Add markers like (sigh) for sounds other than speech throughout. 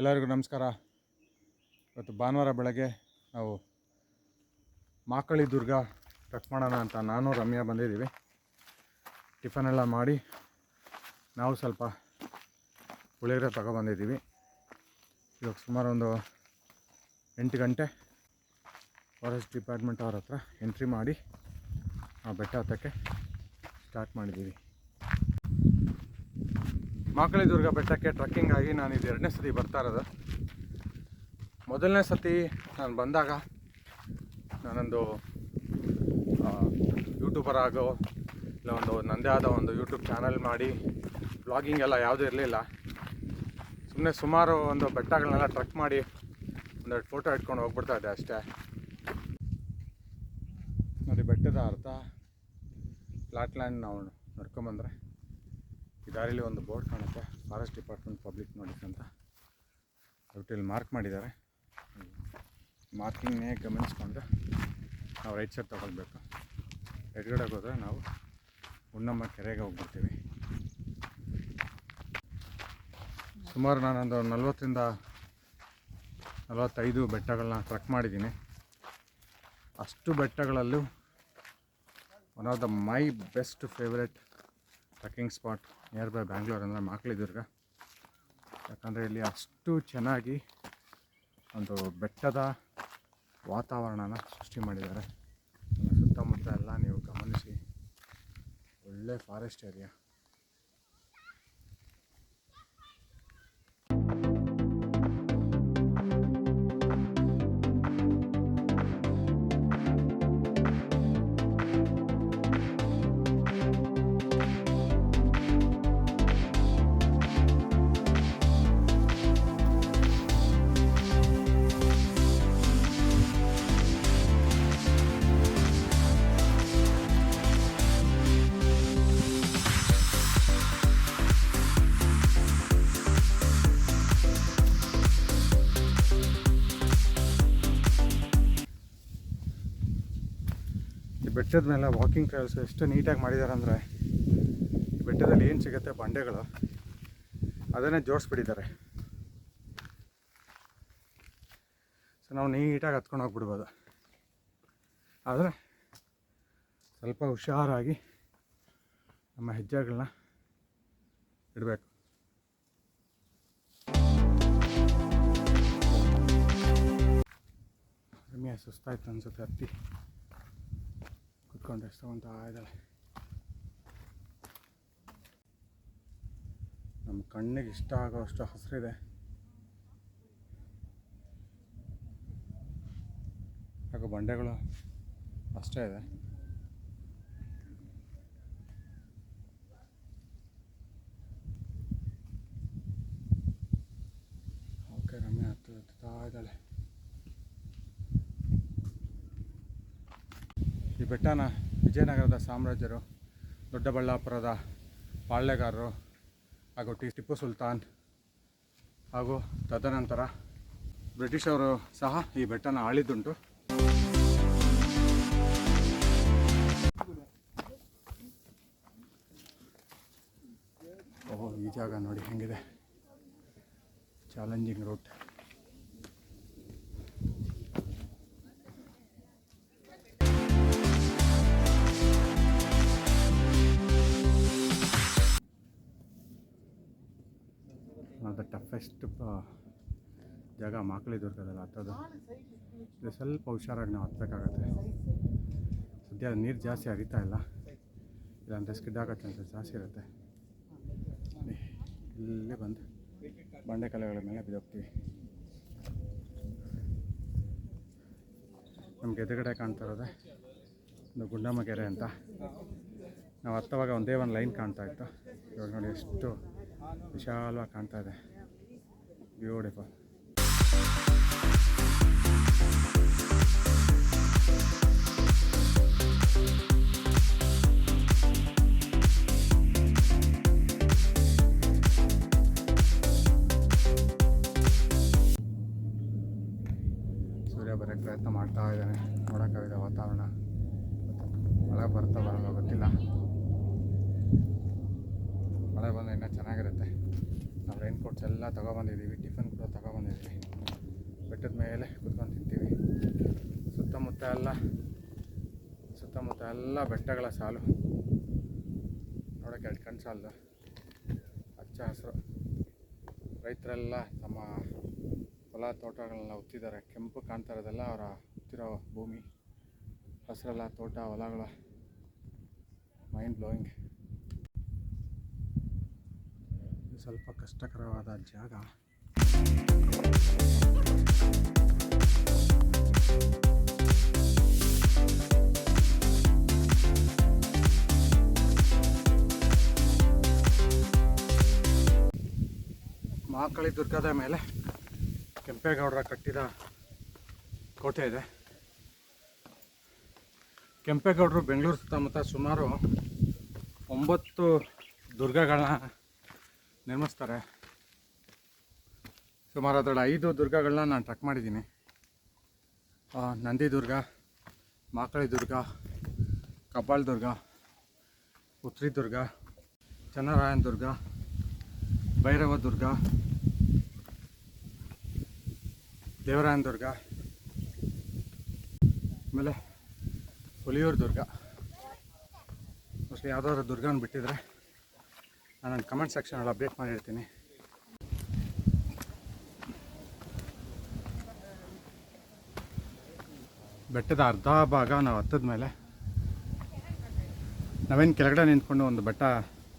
ಎಲ್ಲರಿಗೂ ನಮಸ್ಕಾರ. ಇವತ್ತು ಭಾನುವಾರ ಬೆಳಗ್ಗೆ ನಾವು ಮಾಕಳಿ ದುರ್ಗ ಟ್ರಕ್ ಮಾಡೋಣ ಅಂತ ನಾನು, ರಮ್ಯಾ ಬಂದಿದ್ದೀವಿ. ಟಿಫನ್ ಎಲ್ಲ ಮಾಡಿ ನಾವು ಸ್ವಲ್ಪ ಪುಳಿಯೋಗರೆ ತಗೊಬಂದಿದ್ದೀವಿ ಇವಾಗ ಸುಮಾರು ಒಂದು ಎಂಟು ಗಂಟೆ ಫಾರೆಸ್ಟ್ ಡಿಪಾರ್ಟ್ಮೆಂಟ್ ಅವ್ರ ಹತ್ರ ಎಂಟ್ರಿ ಮಾಡಿ ಆ ಬೆಟ್ಟ ಹತ್ತಕ್ಕೆ ಸ್ಟಾರ್ಟ್ ಮಾಡಿದ್ದೀವಿ. ಮಾಕಳಿ ದುರ್ಗ ಬೆಟ್ಟಕ್ಕೆ ಟ್ರಕ್ಕಿಂಗ್ ಆಗಿ ನಾನು ಇದು ಎರಡನೇ ಸತಿ ಬರ್ತಾ ಇರೋದು. ಮೊದಲನೇ ಸತಿ ನಾನು ಬಂದಾಗ ನಾನೊಂದು ಯೂಟ್ಯೂಬರ್ ಆಗೋ, ಇಲ್ಲ ಒಂದು ನನ್ನದೇ ಆದ ಒಂದು ಯೂಟ್ಯೂಬ್ ಚಾನಲ್ ಮಾಡಿ ಬ್ಲಾಗಿಂಗ್ ಎಲ್ಲ ಯಾವುದೂ ಇರಲಿಲ್ಲ. ಸುಮ್ಮನೆ ಸುಮಾರು ಒಂದು ಬೆಟ್ಟಗಳನ್ನೆಲ್ಲ ಟ್ರಕ್ ಮಾಡಿ ಒಂದೆರಡು ಫೋಟೋ ಇಟ್ಕೊಂಡು ಹೋಗ್ಬಿಡ್ತಾ ಇದ್ದೆ ಅಷ್ಟೇ. ನೋಡಿ, ಬೆಟ್ಟದ ಅರ್ಥ ಫ್ಲಾಟ್ ಲ್ಯಾಂಡ್ ನಾವು ನಡ್ಕೊಂಬಂದ್ರೆ. ಈ ದಾರಿಲಿ ಒಂದು ಬೋರ್ಡ್ ಕಾಣುತ್ತೆ. ಫಾರೆಸ್ಟ್ ಡಿಪಾರ್ಟ್ಮೆಂಟ್ ಪಬ್ಲಿಕ್ ನೋಟಿಸ್ ಅಂತ. ಅದಕ್ಕೆ ಮಾರ್ಕ್ ಮಾಡಿದ್ದಾರೆ. ಮಾರ್ಕಿಂಗ್ನೇ ಗಮನಿಸ್ಕೊಂಡು ನಾವು ರೈಟ್ ಸೈಡ್ ತೊಗೊಳ್ಬೇಕು. ಎಡಗಡೆಗೆ ಹೋದರೆ ನಾವು ಹುಣ್ಣಮ್ಮ ಕೆರೆಗೆ ಹೋಗ್ಬಿಡ್ತೀವಿ. ಸುಮಾರು ನಾನೊಂದು ನಲ್ವತ್ತರಿಂದ ನಲವತ್ತೈದು ಬೆಟ್ಟಗಳನ್ನ ಟ್ರಕ್ ಮಾಡಿದ್ದೀನಿ. ಅಷ್ಟು ಬೆಟ್ಟಗಳಲ್ಲೂ one of the my best favourite trekking spot near by Bangalore ಅಂದರೆ ಮಾಕಳಿ ದುರ್ಗ ಯಾಕಂದರೆ ಇಲ್ಲಿ ಅಷ್ಟು ಚೆನ್ನಾಗಿ ಒಂದು ಬೆಟ್ಟದ ವಾತಾವರಣನ ಸೃಷ್ಟಿ ಮಾಡಿದ್ದಾರೆ. ಸುತ್ತಮುತ್ತ ಎಲ್ಲ ನೀವು ಗಮನಿಸಿ, ಒಳ್ಳೆ ಫಾರೆಸ್ಟ್ ಏರಿಯಾ ಬೆಟ್ಟದ ಮೇಲೆ ವಾಕಿಂಗ್ ಟ್ರಾವೆಲ್ಸ್ ಎಷ್ಟು ನೀಟಾಗಿ ಮಾಡಿದ್ದಾರೆ ಅಂದರೆ ಬೆಟ್ಟದಲ್ಲಿ ಏನು ಸಿಗುತ್ತೆ ಬಂಡೆಗಳು, ಅದನ್ನೇ ಜೋಡಿಸ್ಬಿಟ್ಟಿದ್ದಾರೆ. ಸೊ ನಾವು ನೀಟಾಗಿ ಹತ್ಕೊಂಡು ಹೋಗ್ಬಿಡ್ಬೋದು. ಆದರೆ ಸ್ವಲ್ಪ ಹುಷಾರಾಗಿ ನಮ್ಮ ಹೆಜ್ಜೆಗಳನ್ನ ಇಡಬೇಕು. ಸುಸ್ತಾಯ್ತು ಅನ್ಸುತ್ತೆ ಹತ್ತಿ ಎಷ್ಟು ತಗೊತಾ ಇದ್ದಾಳೆ ನಮ್ಮ ಕಣ್ಣಿಗೆ ಇಷ್ಟ ಆಗೋ ಅಷ್ಟು ಹಸಿರಿದೆ ಹಾಗೂ ಬಂಡೆಗಳು ಅಷ್ಟೇ ಇದೆ ಓಕೆ ರಮ್ಯ ಹತ್ತು ಇದ್ದಾಳೆ ಬೆಟ್ಟನ ವಿಜಯನಗರದ ಸಾಮ್ರಾಜ್ಯರು, ದೊಡ್ಡಬಳ್ಳಾಪುರದ ಪಾಳ್ಯಗಾರರು ಹಾಗೂ ಟಿ ಟಿಪ್ಪು ಸುಲ್ತಾನ್ ಹಾಗೂ ತದನಂತರ ಬ್ರಿಟಿಷರು ಸಹ ಈ ಬೆಟ್ಟನ ಆಳಿದ್ದುಂಟು. ಓಹೋ, ಈ ಜಾಗ ನೋಡಿ ಹೆಂಗಿದೆ. ಚಾಲೆಂಜಿಂಗ್ ರೂಟ್ ಜಾಗ ಮಕ್ಕಳಿಗೆ ದೊರಕೋದಲ್ಲ, ಹತ್ತೋದು. ಇದು ಸ್ವಲ್ಪ ಹುಷಾರಾಗಿ ನಾವು ಹತ್ತಬೇಕಾಗತ್ತೆ ಸದ್ಯ ನೀರು ಜಾಸ್ತಿ ಹರಿತಾ ಇಲ್ಲ. ಇಲ್ಲಾಂದರೆ ಸ್ಕಿಡ್ ಆಗೋ ಚಾನ್ಸಸ್ ಜಾಸ್ತಿ ಇರುತ್ತೆ. ಇಲ್ಲೇ ಬಂದು ಬಂಡೆ ಕಲೆಗಳ ಮೇಲೆ ಬಿದ್ದೋಗ್ತೀವಿ. ನಮ್ಗೆ ಎದುರುಗಡೆ ಕಾಣ್ತಾ ಇರೋದೆ ಒಂದು ಗುಂಡಮ್ಮ ಕೆರೆ ಅಂತ. ನಾವು ಹತ್ತವಾಗ ಒಂದೇ ಒಂದು ಲೈನ್ ಕಾಣ್ತಾ ಇತ್ತು. ಇವಾಗ ನೋಡಿ ಎಷ್ಟು ವಿಶಾಲವಾಗಿ ಕಾಣ್ತಾ ಇದೆ. ಬ್ಯೂಟಿಫುಲ್ ಸೂರ್ಯ ಬರೋಕ್ಕೆ ಪ್ರಯತ್ನ ಮಾಡ್ತಾ ಇದ್ದಾನೆ. ನೋಡೋಕ್ಕಾಗಿದೆ ವಾತಾವರಣ ಮಳೆ ಬರ್ತಾ ಬರೋಲ್ಲ ಗೊತ್ತಿಲ್ಲ. ಮಳೆ ಬಂದರೆ ಇನ್ನೂ ಚೆನ್ನಾಗಿರುತ್ತೆ. ನಾವು ರೈನ್ ಕೋಟ್ಸ್ ಎಲ್ಲ ತಗೊಬಂದಿದ್ದೀವಿ. ಬಂದಿದ್ದೀವಿ ಬೆಟ್ಟದ ಮೇಲೆ ಕುತ್ಕೊಂಡು ತಿಂತೀವಿ. ಸುತ್ತಮುತ್ತ ಎಲ್ಲ ಸುತ್ತಮುತ್ತ ಎಲ್ಲ ಬೆಟ್ಟಗಳ ಸಾಲು. ನೋಡೋಕ್ಕೆ ಎರಡು ಕಣ್ಣು ಸಾಲದು. ಹಚ್ಚ ಹಸಿರು. ರೈತರೆಲ್ಲ ತಮ್ಮ ಹೊಲ ತೋಟಗಳನ್ನ ಉತ್ತಿದ್ದಾರೆ. ಕೆಂಪು ಕಾಣ್ತಾ ಇರೋದೆಲ್ಲ ಅವರ ಉತ್ತಿರೋ ಭೂಮಿ. ಹಸಿರೆಲ್ಲ ತೋಟ, ಹೊಲಗಳ ಮೈಂಡ್ ಬ್ಲೋಯಿಂಗ್ ಸ್ವಲ್ಪ ಕಷ್ಟಕರವಾದ ಜಾಗ. ಮಹಾಕಾಳಿ ದುರ್ಗದ ಮೇಲೆ ಕೆಂಪೇಗೌಡರ ಕಟ್ಟಿದ ಕೋಟೆ ಇದೆ. ಕೆಂಪೇಗೌಡರು ಬೆಂಗಳೂರು ಸುತ್ತಮುತ್ತ ಸುಮಾರು ಒಂಬತ್ತು ದುರ್ಗಗಳನ್ನ ನಿರ್ಮಿಸ್ತಾರೆ. ಸುಮಾರು ಅದರಲ್ಲಿ ಐದು ದುರ್ಗಗಳನ್ನ ನಾನು ಟ್ರಕ್ ಮಾಡಿದ್ದೀನಿ. ನಂದಿ ದುರ್ಗ, ಮಾಕಳಿ ದುರ್ಗ, ಕಬ್ಬಾಳ್ ದುರ್ಗ, ಉತ್ರಿ ದುರ್ಗ, ಚನ್ನರಾಯನ ದುರ್ಗ, ಭೈರವ ದುರ್ಗ, ದೇವರಾಯನ ದುರ್ಗ, ಆಮೇಲೆ ಹುಲಿಯೂರು ದುರ್ಗ. ಮೋಸ್ಟ್ಲಿ ಯಾವುದಾದ್ರು ದುರ್ಗನ ಬಿಟ್ಟಿದ್ರೆ ನಾನು ಕಮೆಂಟ್ ಸೆಕ್ಷನಲ್ಲಿ ಅಪ್ಡೇಟ್ ಮಾಡಿರ್ತೀನಿ ಬೆಟ್ಟದ ಅರ್ಧ ಭಾಗ ನಾವು ಹತ್ತದ ಮೇಲೆ. ನಾವೇನು ಕೆಳಗಡೆ ನಿಂತ್ಕೊಂಡು ಒಂದು ಬೆಟ್ಟ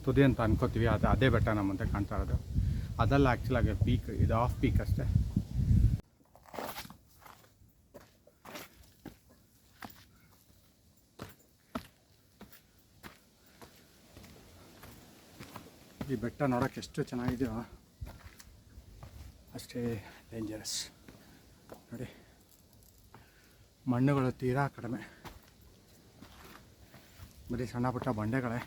ತುದಿ ಅಂತ ಅನ್ಕೋತೀವಿ, ಅದು ಅದೇ ಬೆಟ್ಟ ನಮ್ಮ ಮುಂದೆ ಕಾಣ್ತಾ ಇರೋದು. ಅದೆಲ್ಲ ಆ್ಯಕ್ಚುಲಾಗಿ ಪೀಕ್ ಇದು ಆಫ್ ಪೀಕ್ ಅಷ್ಟೇ. ಈ ಬೆಟ್ಟ ನೋಡೋಕೆ ಎಷ್ಟು ಚೆನ್ನಾಗಿದೆಯೋ, ಅಷ್ಟೇ ಡೇಂಜರಸ್ ನೋಡಿ. ಮಣ್ಣುಗಳು ತೀರಾ ಕಡಿಮೆ. ಬರೀ ಸಣ್ಣ ಪುಟ್ಟ ಬಂಡೆಗಳೇ.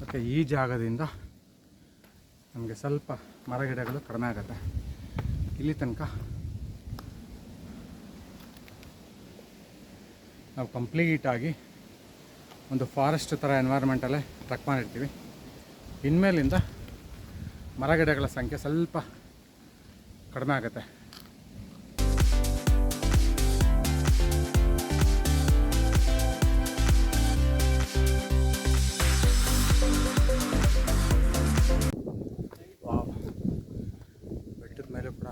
ಮತ್ತು ಈ ಜಾಗದಿಂದ ನಮಗೆ ಸ್ವಲ್ಪ ಮರಗಿಡಗಳು ಕಡಿಮೆ ಆಗುತ್ತೆ. ಇಲ್ಲಿ ತನಕ ನಾವು ಕಂಪ್ಲೀಟಾಗಿ ಒಂದು ಫಾರೆಸ್ಟ್ ಥರ ಎನ್ವೈರ್ಮೆಂಟಲ್ಲೇ ಟ್ರಕ್ ಮಾಡಿರ್ತೀವಿ. ಇನ್ಮೇಲಿಂದ ಮರಗಿಡಗಳ ಸಂಖ್ಯೆ ಸ್ವಲ್ಪ ಕಡಿಮೆ ಆಗುತ್ತೆ. ಬೆಟ್ಟದ ಮೇಲೆ ಕೂಡ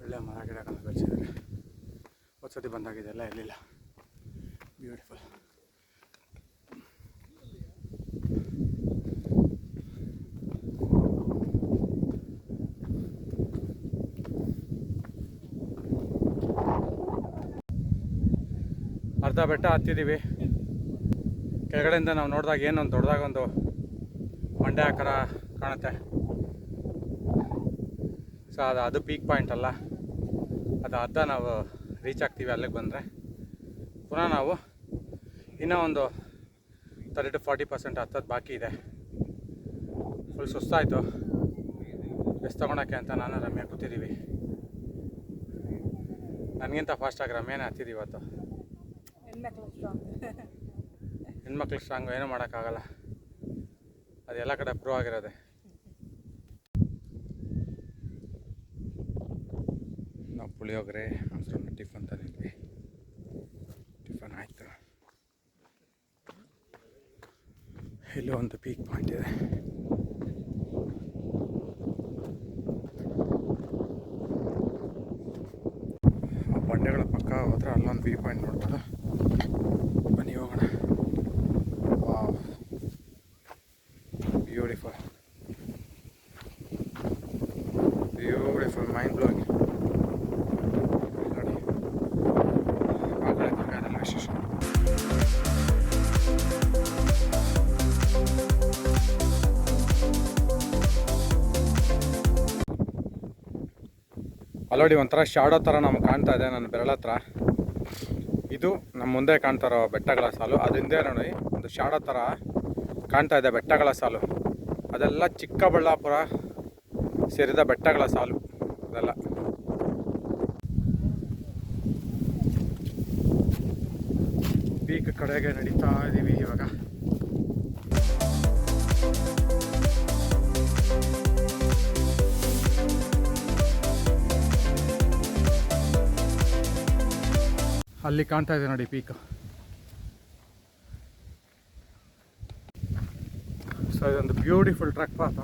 ಒಳ್ಳೆ ಮರ ಗಿಡಗಳನ್ನ ಬೆಳೆಸಿದ್ದಾರೆ ಬಂದಾಗಿದೆ ಬಂದಾಗಿದೆಲ್ಲ ಇರಲಿಲ್ಲ ಬ್ಯೂಟಿಫುಲ್ ಅರ್ಧ ಬೆಟ್ಟ ಹತ್ತಿದ್ದೀವಿ ಕೆಳಗಡೆಯಿಂದ ನಾವು ನೋಡಿದಾಗ ಏನೊಂದು ದೊಡ್ಡದಾಗ ಒಂದು ಮಂಡೆ ಆಕಾರ ಕಾಣುತ್ತೆ. ಸೊ ಅದು ಅದು ಪೀಕ್ ಪಾಯಿಂಟ್ ಅಲ್ಲ. ಅದು ಅರ್ಧ ನಾವು ರೀಚ್ ಆಗ್ತೀವಿ ಅಲ್ಲಿಗೆ ಬಂದರೆ. ಪುನಃ ನಾವು ಇನ್ನೂ ಒಂದು ತರ್ಟಿ ಟು ಫಾರ್ಟಿ ಪರ್ಸೆಂಟ್ ಹತ್ತೋದು ಬಾಕಿ ಇದೆ. ಫುಲ್ ಸುಸ್ತಾಯಿತು. ಎಷ್ಟು ತೊಗೊಳಕ್ಕೆ ಅಂತ ನಾನು ರಮ್ಯ ಕೂತಿದ್ದೀವಿ ನನಗಿಂತ ಫಾಸ್ಟಾಗಿ ರಮ್ಯಾನೇ ಹತ್ತಿದ್ದೀವಿ ಇವತ್ತು. ಹೆಣ್ಮಕ್ಳು ಸ್ಟ್ರಾಂಗ್ ಹೆಣ್ಮಕ್ಳು ಸ್ಟ್ರಾಂಗು ಏನೂ ಮಾಡೋಕ್ಕಾಗಲ್ಲ. ಅದು ಎಲ್ಲ ಕಡೆ ಪ್ರೂವ್ ಆಗಿರೋದೆ. ನಾವು ಪುಳಿಯೋಗರೆ ಮೊಸರನ್ನ ಟಿಫನ್ ತಂದಿದ್ವಿ. ಟಿಫನ್ ಆಯಿತು. ಇಲ್ಲಿ ಒಂದು ಪೀಕ್ ಪಾಯಿಂಟ್ ಇದೆ. ಅಲ್ಲೋಡಿ ಒಂಥರ ಶಾಡೋ ಥರ ನಮ್ಗೆ ಕಾಣ್ತಾ ಇದೆ ನನ್ನ ಬೆರಳ ಹತ್ರ. ಇದು ನಮ್ಮ ಮುಂದೆ ಕಾಣ್ತಾ ಇರೋ ಬೆಟ್ಟಗಳ ಸಾಲು. ಅದರಿಂದ ನೋಡಿ, ಒಂದು ಶಾಡೋ ಥರ ಕಾಣ್ತಾ ಇದೆ ಬೆಟ್ಟಗಳ ಸಾಲು. ಅದೆಲ್ಲ ಚಿಕ್ಕಬಳ್ಳಾಪುರ ಸೇರಿದ ಬೆಟ್ಟಗಳ ಸಾಲು ಅದೆಲ್ಲ ಪೀಕ್ ಕಡೆಗೆ ನಡೀತಾ ಇದ್ದೀವಿ ಅಲ್ಲಿ ಕಾಣ್ತಾ ಇದೆ ನೋಡಿ ಪೀಕ್ ಸೊ ಇದೊಂದು ಬ್ಯೂಟಿಫುಲ್ ಟ್ರಕ್ ಪಾತ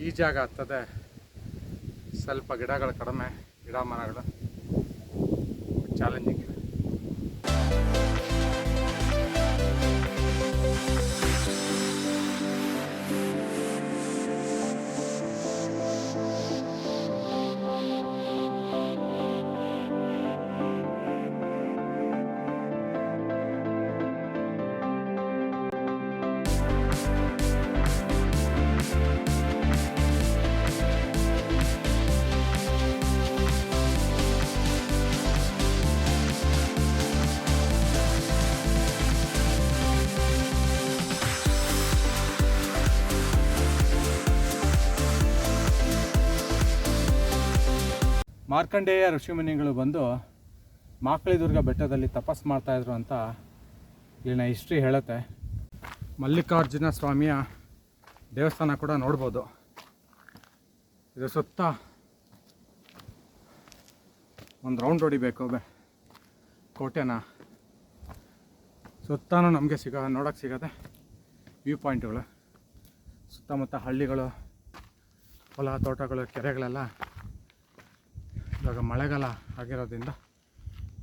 ಈ ಜಾಗ ಆಗ್ತದೆ ಸ್ವಲ್ಪ ಗಿಡಗಳು ಕಡಿಮೆ, ಗಿಡ ಮರಗಳು. ಚಾಲೆಂಜಿಂಗ್ ಮಾರ್ಕಂಡೇಯ ಋಷಿಮುನಿಗಳು ಬಂದು ಮಾಕಳಿದುರ್ಗ ಬೆಟ್ಟದಲ್ಲಿ ತಪಸ್ ಮಾಡ್ತಾಯಿದ್ರು ಅಂತ ಇಲ್ಲಿನ ಹಿಸ್ಟ್ರಿ ಹೇಳುತ್ತೆ. ಮಲ್ಲಿಕಾರ್ಜುನ ಸ್ವಾಮಿಯ ದೇವಸ್ಥಾನ ಕೂಡ ನೋಡ್ಬೋದು. ಇದು ಸುತ್ತ ಒಂದು ರೌಂಡ್ ಹೊಡಿಬೇಕು ಬೆ ಕೋಟೆನ. ಸುತ್ತಾನು ನಮಗೆ ಸಿಗ ನೋಡೋಕ್ಕೆ ಸಿಗತ್ತೆ. ವ್ಯೂ ಪಾಯಿಂಟ್ಗಳು ಸುತ್ತಮುತ್ತ ಹಳ್ಳಿಗಳು, ಹೊಲ, ತೋಟಗಳು, ಕೆರೆಗಳೆಲ್ಲ ಇವಾಗ ಮಳೆಗಾಲ ಆಗಿರೋದ್ರಿಂದ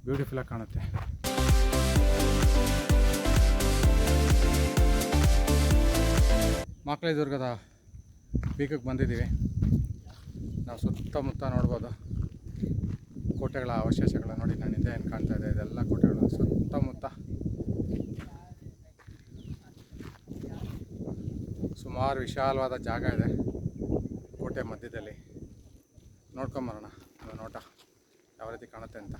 ಬ್ಯೂಟಿಫುಲ್ಲಾಗಿ ಕಾಣುತ್ತೆ. ಮಾಕಳಿದುರ್ಗದ ಪೀಕಕ್ಕೆ ಬಂದಿದ್ದೀವಿ. ನಾವು ಸುತ್ತಮುತ್ತ ನೋಡ್ಬೋದು. ಕೋಟೆಗಳ ಅವಶೇಷಗಳ ನೋಡಿ ನನ್ನಿಂದ ಏನು ಕಾಣ್ತಾ ಇದೆ, ಇದೆಲ್ಲ ಕೋಟೆಗಳು ಸುತ್ತಮುತ್ತ. ಸುಮಾರು ವಿಶಾಲವಾದ ಜಾಗ ಇದೆ ಕೋಟೆ ಮಧ್ಯದಲ್ಲಿ. ನೋಡ್ಕೊಂಬರೋಣ. ನೋಟ ಯಾವ ರೀತಿ ಕಾಣುತ್ತೆ ಅಂತ.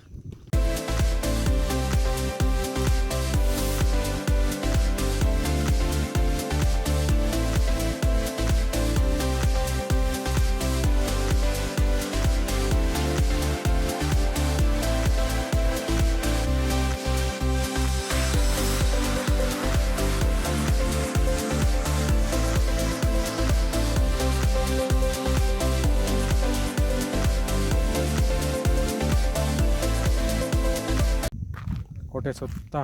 ಕೋಟೆ ಸುತ್ತ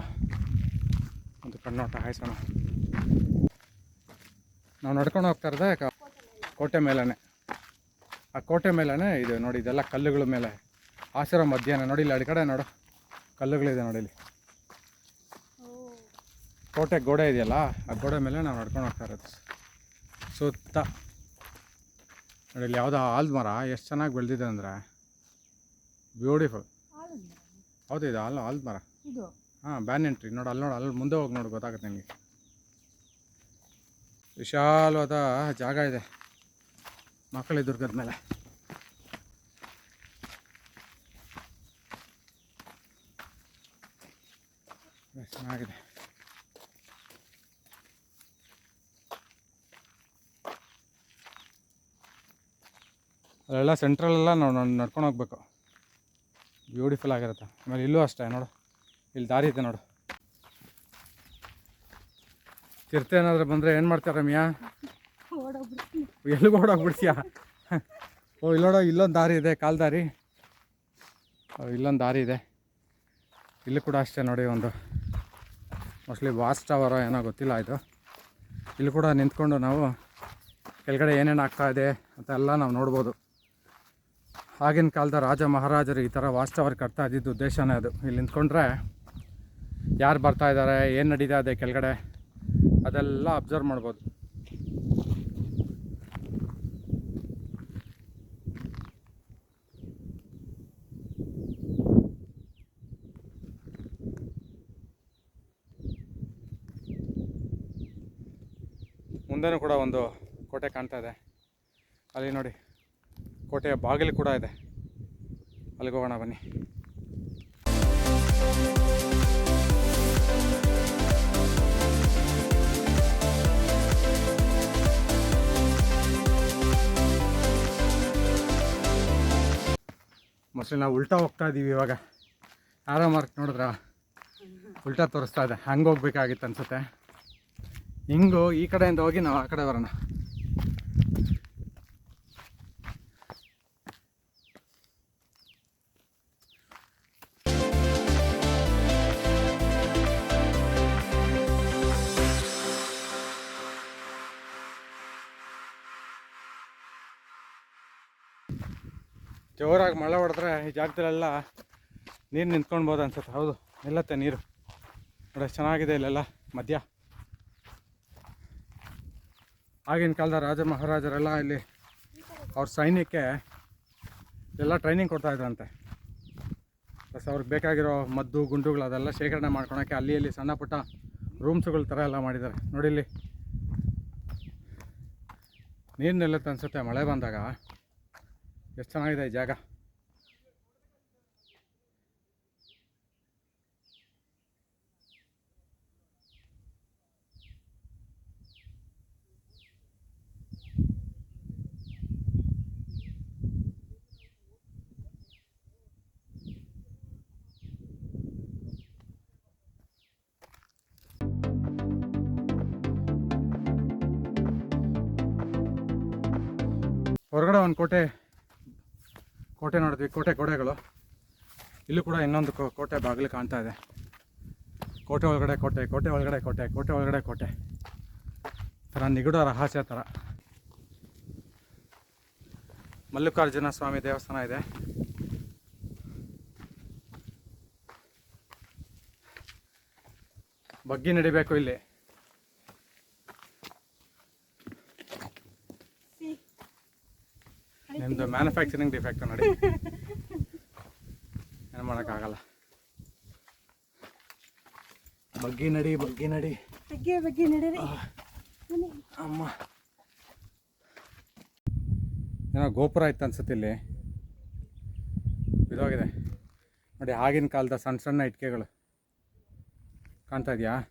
ಒಂದು ಕಣ್ಣೋಟ ಹಾಯಿಸೋಣ. ನಾವು ನಡ್ಕೊಂಡು ಹೋಗ್ತಾ ಇರೋದೇ ಕೋಟೆ ಮೇಲೇ ಆ ಕೋಟೆ ಮೇಲೇ ಇದೆ ನೋಡಿ ಇದೆಲ್ಲ ಕಲ್ಲುಗಳ ಮೇಲೆ. ಆಸಿರೋ ಮಧ್ಯಾಹ್ನ ನೋಡಿ ಇಲ್ಲಿ ಕಡೆ ನೋಡು ಕಲ್ಲುಗಳಿದೆ ನೋಡಿ ಇಲ್ಲಿ. ಕೋಟೆ ಗೋಡೆ ಇದೆಯಲ್ಲ ಆ ಗೋಡೆ ಮೇಲೆ ನಾವು ನಡ್ಕೊಂಡು ಹೋಗ್ತಾ ಇರೋದು. ಸುತ್ತ. ನೋಡಿ ಇಲ್ಲಿ ಯಾವುದೋ ಆಲ್ದ ಮರ ಎಷ್ಟು ಚೆನ್ನಾಗಿ ಬೆಳೆದಿದೆ ಅಂದರೆ. ಬ್ಯೂಟಿಫುಲ್ ಹೌದು ಇದು ಆಲ್ ಆಲ್ದ ಮರ. ಇದು ಹಾಂ, ಬ್ಯಾನ್ ಎಂಟ್ರಿ. ನೋಡು, ಅಲ್ಲಿ ನೋಡಿ, ಅಲ್ಲಿ ಮುಂದೆ ಹೋಗಿ ನೋಡು, ಗೊತ್ತಾಗುತ್ತೆ ನಿಮಗೆ ವಿಶಾಲವಾದ ಜಾಗ ಇದೆ. ಮಕ್ಕಳಿ ದುರ್ಗದ ಮೇಲೆ. ಚೆನ್ನಾಗಿದೆ. ಅಲ್ಲೆಲ್ಲ ಸೆಂಟ್ರಲೆಲ್ಲ ನಾವು ನಡ್ಕೊಂಡು ಹೋಗ್ಬೇಕು. ಬ್ಯೂಟಿಫುಲ್ ಆಗಿರುತ್ತೆ. ಆಮೇಲೆ ಇಲ್ಲೂ ಅಷ್ಟೇ, ನೋಡು. ಇಲ್ಲಿ ದಾರಿ ಇದೆ ನೋಡು. ಚಿರತೆ ಏನಾದರೂ ಬಂದರೆ ಏನು ಮಾಡ್ತಾರೆ ರಮ್ಯಾ? ಎಲ್ಲಿಗೆ ಓಡೋಗ್ಬಿಡ್ತೀಯಾ? ಓ, ಇಲ್ಲೋಡ, ಇಲ್ಲೊಂದು ದಾರಿ ಇದೆ, ಕಾಲು ದಾರಿ. ಇಲ್ಲೊಂದು ದಾರಿ ಇದೆ. ಇಲ್ಲಿ ಕೂಡ ಅಷ್ಟೇ ನೋಡಿ ಒಂದು. ಮೋಸ್ಟ್ಲಿ ವಾಚ್ ಟವರೋ ಏನೋ ಗೊತ್ತಿಲ್ಲ ಇದು. ಇಲ್ಲಿ ಕೂಡ ನಿಂತ್ಕೊಂಡು ನಾವು ಕೆಳಗಡೆ ಏನೇನು ಆಗ್ತಾ ಇದೆ ಅಂತ ಎಲ್ಲ ನಾವು ನೋಡ್ಬೋದು. ಆಗಿನ ಕಾಲದ ರಾಜ ಮಹಾರಾಜರು ಈ ಥರ ವಾಚ್ ಟವರ್ ಕಟ್ತಾ ಇದ್ದಿದ್ದು ಉದ್ದೇಶನೇ ಅದು. ಇಲ್ಲಿ ನಿಂತ್ಕೊಂಡ್ರೆ ಯಾರು ಬರ್ತಾ ಇದ್ದಾರೆ, ಏನು ನಡೀತಾ ಇದೆ ಕೆಳಗಡೆ, ಅದೆಲ್ಲ ಅಬ್ಸರ್ವ್ ಮಾಡ್ಬೋದು. ಮುಂದೆನೂ ಕೂಡ ಒಂದು ಕೋಟೆ ಕಾಣ್ತಾ ಇದೆ. ಅಲ್ಲಿ ನೋಡಿ, ಕೋಟೆಯ ಬಾಗಿಲು ಕೂಡ ಇದೆ. ಅಲ್ಲಿಗೆ ಹೋಗೋಣ ಬನ್ನಿ. ಮೋಸ್ಟ್ಲಿ ನಾವು ಉಲ್ಟಾ ಹೋಗ್ತಾ ಇದ್ದೀವಿ ಇವಾಗ. ಆರೋ ಮಾರ್ಕ್ ನೋಡಿದ್ರ? ಉಲ್ಟಾ ತೋರಿಸ್ತಾ ಇದೆ. ಹಂಗೆ ಹೋಗ್ಬೇಕಾಗಿತ್ತು ಅನ್ಸುತ್ತೆ. ಹಿಂಗೂ ಈ ಕಡೆಯಿಂದ ಹೋಗಿ ನಾವು ಆ ಕಡೆ ಬರೋಣ. ಜೋರಾಗಿ ಮಳೆ ಹೊಡೆದ್ರೆ ಈ ಜಾಗದಲ್ಲೆಲ್ಲ ನೀರು ನಿಂತ್ಕೊಳ್ಬೋದು ಅನ್ಸುತ್ತೆ. ಹೌದು, ನಿಲ್ಲತ್ತೆ ನೀರು. ನೋಡಿ ಚೆನ್ನಾಗಿದೆ ಇಲ್ಲೆಲ್ಲ ಮಧ್ಯ ಆಗಿನ ಕಾಲದ ರಾಜ ಮಹಾರಾಜರೆಲ್ಲ ಇಲ್ಲಿ ಅವ್ರ ಸೈನ್ಯಕ್ಕೆ ಎಲ್ಲ ಟ್ರೈನಿಂಗ್ ಕೊಡ್ತಾ ಇದ್ರಂತೆ. ಪ್ಲಸ್ ಅವ್ರಿಗೆ ಬೇಕಾಗಿರೋ ಮದ್ದು, ಗುಂಡುಗಳು ಅದೆಲ್ಲ ಶೇಖರಣೆ ಮಾಡ್ಕೊಳಕ್ಕೆ ಅಲ್ಲಿ ಇಲ್ಲಿ ಸಣ್ಣ ಪುಟ್ಟ ರೂಮ್ಸ್ಗಳ ಥರ ಎಲ್ಲ ಮಾಡಿದ್ದಾರೆ. ನೋಡಿ ಇಲ್ಲಿ ನೀರು ನಿಲ್ಲುತ್ತೆ ಅನಿಸುತ್ತೆ ಮಳೆ ಬಂದಾಗ. ಎಷ್ಟು ಚೆನ್ನಾಗಿದೆ ಈ ಜಾಗ? ಹೊರಗಡೆ ಒಂದು ಕೋಟೆ ಕೋಟೆ ನೋಡಿದ್ವಿ, ಕೋಟೆ ಗೋಡೆಗಳು. ಇಲ್ಲೂ ಕೂಡ ಇನ್ನೊಂದು ಕೋಟೆ ಬಾಗಿಲು ಕಾಣ್ತಾ ಇದೆ. ಕೋಟೆ ಒಳಗಡೆ ಕೋಟೆ ಕೋಟೆ ಒಳಗಡೆ ಕೋಟೆ ಕೋಟೆ ಒಳಗಡೆ ಕೋಟೆ. ಥರ ನಿಗೂಢ ರಹಸ್ಯ ಥರ. ಮಲ್ಲಿಕಾರ್ಜುನ ಸ್ವಾಮಿ ದೇವಸ್ಥಾನ ಇದೆ. ಬಗ್ಗಿ ನಡಿಬೇಕು ಇಲ್ಲಿ. ನಿಮ್ಮದು ಮ್ಯಾನುಫ್ಯಾಕ್ಚರಿಂಗ್ ಡಿಫೆಕ್ಟ್ ನೋಡಿ. (laughs) ಏನು ಮಾಡೋಕ್ಕಾಗಲ್ಲ. ಬಗ್ಗಿ ನಡಿ ಬಗ್ಗಿ ನಡಿ. ಬಗ್ಗೆ ಬಗ್ಗೆ ನಡೀರಿ. ಅಮ್ಮ. ಏನೋ ಗೋಪುರ ಇತ್ತು ಅನ್ಸುತ್ತೆ ಇಲ್ಲಿ. ಇದಾಗಿದೆ. ನೋಡಿ ಆಗಿನ ಕಾಲದ ಸಣ್ಣ ಸಣ್ಣ ಇಟ್ಕೆಗಳು. ಕಾಣ್ತಾ ಇದೆಯಾ?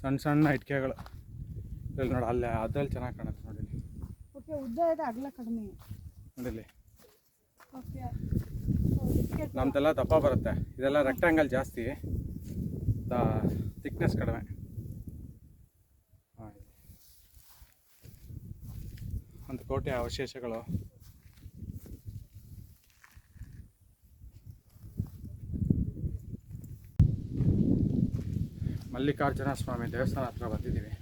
ಸಣ್ಣ ಸಣ್ಣ ಇಟ್ಕೆಗಳು. ಇಲ್ಲಿ ನೋಡಿ ಅಲ್ಲೇ ಅದ್ರಲ್ಲಿ ಚೆನ್ನಾಗಿ ಕಾಣುತ್ತೆ. ಉದ್ದ ಇದೆ ಅಗಲ ಕಡಿಮೆ. ನೋಡಿಲ್ಲಿ. ಓಕೆ ನಮ್ದೆಲ್ಲ ದಪ್ಪ ಬರುತ್ತೆ. ಇದೆಲ್ಲ ರೆಕ್ಟ್ಯಾಂಗಲ್ ಜಾಸ್ತಿ. ತಿಕ್ನೆಸ್ ಥಿಕ್ನೆಸ್ ಕಡಿಮೆ. ಒಂದು ಕೋಟೆ ಅವಶೇಷಗಳು. ಮಲ್ಲಿಕಾರ್ಜುನ ಸ್ವಾಮಿ ದೇವಸ್ಥಾನ ಹತ್ರ ಬಂದಿದ್ದೀವಿ.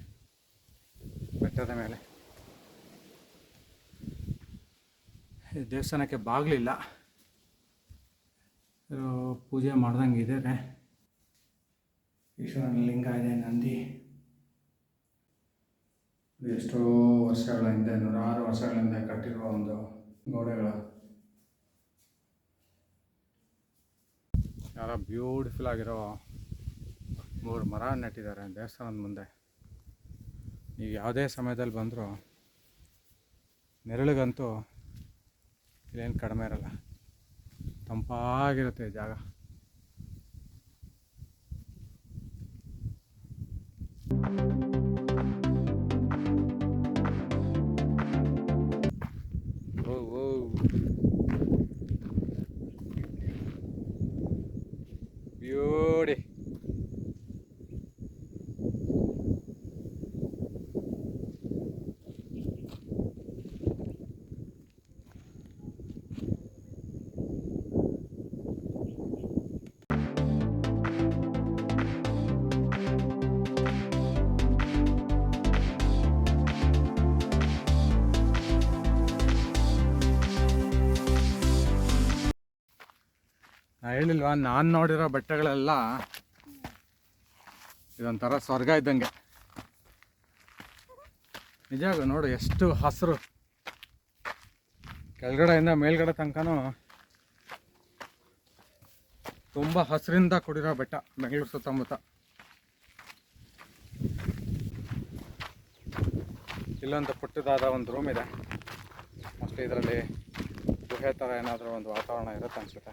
ಬೆಟ್ಟದ ಮೇಲೆ ಈ ದೇವಸ್ಥಾನಕ್ಕೆ ಬಾಗಲಿಲ್ಲ. ಪೂಜೆ ಮಾಡ್ದಂಗೆ ಇದ್ದಾರೆ ಈಶ್ವರನ ಲಿಂಗ ಇದೆ, ನಂದಿ. ಎಷ್ಟೋ ವರ್ಷಗಳ ಹಿಂದೆ ನೂರಾರು ವರ್ಷಗಳ ಹಿಂದೆ ಕಟ್ಟಿರುವ ಒಂದು ಗೋಡೆಗಳ. ಯಾರ ಬ್ಯೂಟಿಫುಲ್ ಆಗಿರೋ ಮೂರು ಮರ ನೆಟ್ಟಿದ್ದಾರೆ ದೇವಸ್ಥಾನದ ಮುಂದೆ. ನೀವು ಯಾವುದೇ ಸಮಯದಲ್ಲಿ ಬಂದರೂ ನೆರಳಿಗಂತೂ ಇಲ್ಲೇನು ಕಡಿಮೆ ಇರಲ್ಲ. ತಂಪಾಗಿರುತ್ತೆ ಜಾಗ. ಓ ಬ್ಯೂಟಿ ನಾನು ನೋಡಿರೋ ಬೆಟ್ಟಗಳೆಲ್ಲ ಇದೊಂಥರ ಸ್ವರ್ಗ ಇದ್ದಂಗೆ. ನಿಜವಾಗ ನೋಡು, ಎಷ್ಟು ಹಸಿರು. ಕೆಳಗಡೆಯಿಂದ ಮೇಲ್ಗಡೆ ತನಕನೂ ತುಂಬ ಹಸಿರಿಂದ ಕೂಡಿರೋ ಬೆಟ್ಟ ಬೆಂಗಳೂರು ಸುತ್ತಮುತ್ತ. ಇಲ್ಲೊಂದು ಪುಟ್ಟದಾದ ಒಂದು ರೂಮ್ ಇದೆ. ಅಷ್ಟೇ ಇದರಲ್ಲಿ ಗುಹೆ ಥರ ಏನಾದರೂ ಒಂದು ವಾತಾವರಣ ಇರುತ್ತೆ ಅನಿಸುತ್ತೆ.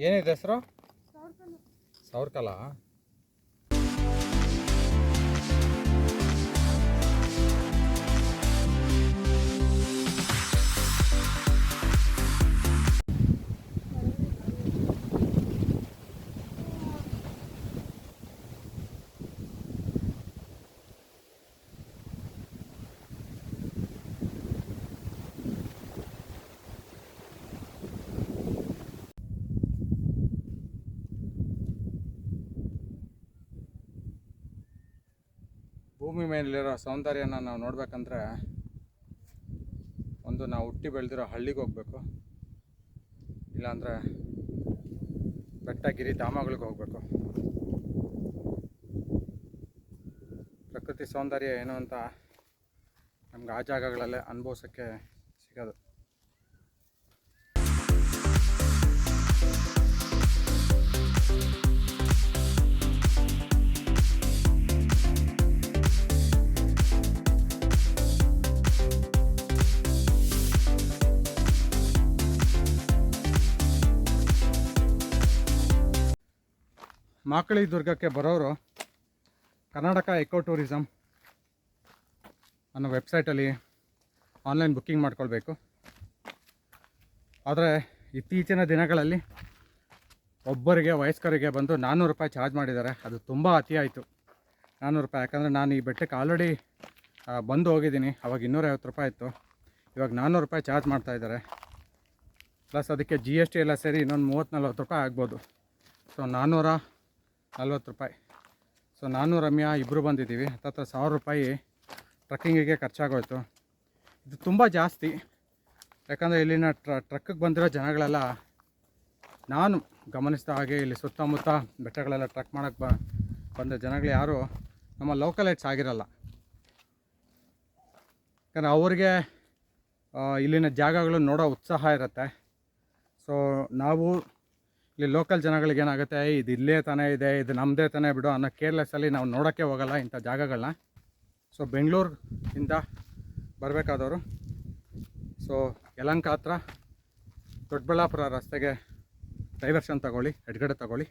ಏನಿದೆ ಹೆಸರು? ಸಾವಿರ ಕಾಲ ಮೇಲಿರೋ ಸೌಂದರ್ಯನ ನಾವು ನೋಡ್ಬೇಕಂದ್ರೆ ಒಂದು ನಾವು ಹುಟ್ಟಿ ಬೆಳೆದಿರೋ ಹಳ್ಳಿಗೆ ಹೋಗ್ಬೇಕು. ಇಲ್ಲಾಂದರೆ ಬೆಟ್ಟ ಗಿರಿ ಧಾಮಗಳಿಗೆ ಹೋಗಬೇಕು. ಪ್ರಕೃತಿ ಸೌಂದರ್ಯ ಏನು ಅಂತ ನಮ್ಗೆ ಆ ಜಾಗಗಳಲ್ಲೇ ಅನುಭವಿಸೋಕ್ಕೆ ಸಿಗೋದು. ಮಾಕಳಿ ದುರ್ಗಕ್ಕೆ ಬರೋರು ಕರ್ನಾಟಕ ಎಕೋ ಟೂರಿಸಮ್ ಅನ್ನೋ ವೆಬ್ಸೈಟಲ್ಲಿ ಆನ್ಲೈನ್ ಬುಕ್ಕಿಂಗ್ ಮಾಡ್ಕೊಳ್ಬೇಕು. ಆದರೆ ಇತ್ತೀಚಿನ ದಿನಗಳಲ್ಲಿ ಒಬ್ಬರಿಗೆ, ವಯಸ್ಕರಿಗೆ ಬಂದು ನಾನ್ನೂರು ರೂಪಾಯಿ ಚಾರ್ಜ್ ಮಾಡಿದ್ದಾರೆ. ಅದು ತುಂಬ ಅತಿ ಆಯಿತು. ನಾನ್ನೂರು ರೂಪಾಯಿ, ಯಾಕಂದರೆ ನಾನು ಈ ಬೆಟ್ಟಕ್ಕೆ ಆಲ್ರೆಡಿ ಬಂದು ಹೋಗಿದ್ದೀನಿ. ಅವಾಗ ಇನ್ನೂರೈವತ್ತು ರೂಪಾಯಿ ಇತ್ತು. ಇವಾಗ ನಾನ್ನೂರು ರೂಪಾಯಿ ಚಾರ್ಜ್ ಮಾಡ್ತಾ ಇದ್ದಾರೆ. ಪ್ಲಸ್ ಅದಕ್ಕೆ ಜಿ ಎಸ್ ಟಿ ಎಲ್ಲ ಸೇರಿ ಇನ್ನೊಂದು ಮೂವತ್ತು ನಲ್ವತ್ತು ರೂಪಾಯಿ ಆಗ್ಬೋದು. ಸೊ ನಾನ್ನೂರ ನಲ್ವತ್ತು ರೂಪಾಯಿ. ಸೊ ನಾನು, ರಮ್ಯಾ ಇಬ್ಬರು ಬಂದಿದ್ದೀವಿ. ಹತ್ತತ್ರ ಸಾವಿರ ರೂಪಾಯಿ ಟ್ರಕ್ಕಿಂಗಿಗೆ ಖರ್ಚಾಗೋಯ್ತು. ಇದು ತುಂಬ ಜಾಸ್ತಿ. ಯಾಕಂದರೆ ಇಲ್ಲಿನ ಟ್ರ ಟ್ರಕ್ಕಿಗೆ ಬಂದಿರೋ ಜನಗಳೆಲ್ಲ ನಾನು ಗಮನಿಸಿದ ಹಾಗೆ ಇಲ್ಲಿ ಸುತ್ತಮುತ್ತ ಬೆಟ್ಟಗಳೆಲ್ಲ ಟ್ರಕ್ ಮಾಡೋಕ್ಕೆ ಬಂದ ಜನಗಳು ಯಾರು ನಮ್ಮ ಲೋಕಲೈಟ್ಸ್ ಆಗಿರಲ್ಲ. ಯಾಕಂದರೆ ಅವ್ರಿಗೆ ಇಲ್ಲಿನ ಜಾಗಗಳು ನೋಡೋ ಉತ್ಸಾಹ ಇರುತ್ತೆ. ಸೊ ನಾವು ಇಲ್ಲಿ ಲೋಕಲ್ ಜನಗಳಿಗೆ ಏನಾಗುತ್ತೆ "ಏಯ್, ಇದು ಇಲ್ಲೇ ತಾನೇ ಇದೆ ಇದು ನಮ್ಮದೇ ತಾನೇ ಬಿಡು ಅನ್ನೋ ಕೇರ್ಲೆಸ್ಸಲ್ಲಿ ನಾವು ನೋಡೋಕ್ಕೆ ಹೋಗಲ್ಲ ಇಂಥ ಜಾಗಗಳನ್ನ ಸೊ ಬೆಂಗಳೂರಿಂದ ಬರಬೇಕಾದವರು. ಸೊ ಯಲಂಕ ಹತ್ರ ದೊಡ್ಡಬಳ್ಳಾಪುರ ರಸ್ತೆಗೆ ಡೈವರ್ಷನ್ ತಗೊಳ್ಳಿ ಎಡಗಡೆ ತಗೊಳ್ಳಿ.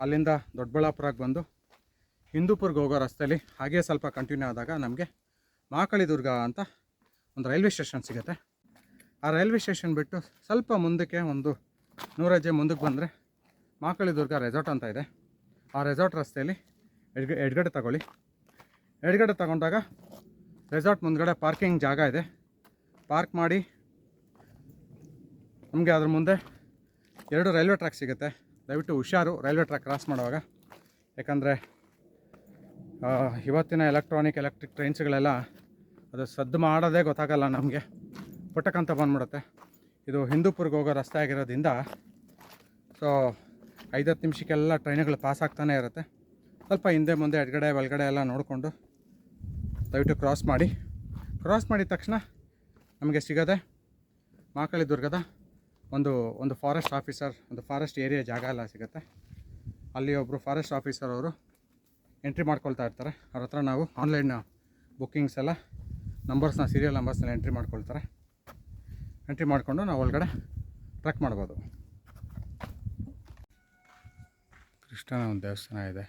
ಅಲ್ಲಿಂದ ದೊಡ್ಡಬಳ್ಳಾಪುರಕ್ಕೆ ಬಂದು ಹಿಂದೂಪುರ್ಗೆ ಹೋಗೋ ರಸ್ತೆಯಲ್ಲಿ ಹಾಗೇ ಸ್ವಲ್ಪ ಕಂಟಿನ್ಯೂ ಆದಾಗ ನಮಗೆ ಮಾಕಳಿ ದುರ್ಗ ಅಂತ ಒಂದು ರೈಲ್ವೆ ಸ್ಟೇಷನ್ ಸಿಗುತ್ತೆ. ಆ ರೈಲ್ವೆ ಸ್ಟೇಷನ್ ಬಿಟ್ಟು ಸ್ವಲ್ಪ ಮುಂದಕ್ಕೆ ಒಂದು ನೂರಜ್ಜೆ ಮುಂದಕ್ಕೆ ಬಂದರೆ ಮಾಕಳಿ ದುರ್ಗ ರೆಸಾರ್ಟ್ ಅಂತ ಇದೆ. ಆ ರೆಸಾರ್ಟ್ ರಸ್ತೆಯಲ್ಲಿ ಎಡ್ಗ, ಎಡ್ಗಡೆ ತಗೊಳ್ಳಿ. ಎಡ್ಗಡೆ ತಗೊಂಡಾಗ ರೆಸಾರ್ಟ್ ಮುಂದ್ಗಡೆ ಪಾರ್ಕಿಂಗ್ ಜಾಗ ಇದೆ. ಪಾರ್ಕ್ ಮಾಡಿ ನಮಗೆ ಅದ್ರ ಮುಂದೆ ಎರಡು ರೈಲ್ವೆ ಟ್ರ್ಯಾಕ್ ಸಿಗುತ್ತೆ. ದಯವಿಟ್ಟು ಹುಷಾರು ರೈಲ್ವೆ ಟ್ರ್ಯಾಕ್ ಕ್ರಾಸ್ ಮಾಡುವಾಗ. ಯಾಕಂದರೆ ಇವತ್ತಿನ ಎಲೆಕ್ಟ್ರಾನಿಕ್ ಎಲೆಕ್ಟ್ರಿಕ್ ಟ್ರೈನ್ಸ್ಗಳೆಲ್ಲ ಅದು ಸದ್ದು ಮಾಡೋದೇ ಗೊತ್ತಾಗಲ್ಲ ನಮಗೆ. ಪುಟಕಂತ ಬಂದ್ಬಿಡುತ್ತೆ. ಇದು ಹಿಂದೂಪುರ್ಗೆ ಹೋಗೋ ರಸ್ತೆ ಆಗಿರೋದ್ರಿಂದ, ಸೊ ಐದತ್ತು ನಿಮಿಷಕ್ಕೆಲ್ಲ ಟ್ರೈನುಗಳು ಪಾಸ್ ಆಗ್ತಾನೆ ಇರುತ್ತೆ. ಸ್ವಲ್ಪ ಹಿಂದೆ ಮುಂದೆ, ಎಡಗಡೆ, ಒಳಗಡೆ ಎಲ್ಲ ನೋಡಿಕೊಂಡು ದಯವಿಟ್ಟು ಕ್ರಾಸ್ ಮಾಡಿ. ಕ್ರಾಸ್ ಮಾಡಿದ ತಕ್ಷಣ ನಮಗೆ ಸಿಗೋದೆ ಮಾಕಳಿ ದುರ್ಗದ ಒಂದು ಒಂದು ಫಾರೆಸ್ಟ್ ಆಫೀಸರ್ ಒಂದು ಫಾರೆಸ್ಟ್ ಏರಿಯಾ ಜಾಗ ಎಲ್ಲ ಸಿಗುತ್ತೆ. ಅಲ್ಲಿ ಒಬ್ಬರು ಫಾರೆಸ್ಟ್ ಆಫೀಸರ್ ಅವರು ಎಂಟ್ರಿ ಮಾಡ್ಕೊಳ್ತಾ ಇರ್ತಾರೆ. ಅವ್ರ ಹತ್ರ ನಾವು ಆನ್ಲೈನ್ ಬುಕ್ಕಿಂಗ್ಸ್ ಎಲ್ಲ ನಂಬರ್ಸ್ನ ಸೀರಿಯಲ್ ನಂಬರ್ಸ್ನೆಲ್ಲ ಎಂಟ್ರಿ ಮಾಡ್ಕೊಳ್ತಾರೆ. ಎಂಟ್ರಿ ಮಾಡಿಕೊಂಡು ನಾವು ಒಳಗಡೆ ಟ್ರಕ್ ಮಾಡ್ಬೋದು. ಕೃಷ್ಣನ ಒಂದು ದೇವಸ್ಥಾನ ಇದೆ.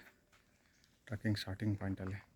Trekking starting ಪಾಯಿಂಟಲ್ಲಿ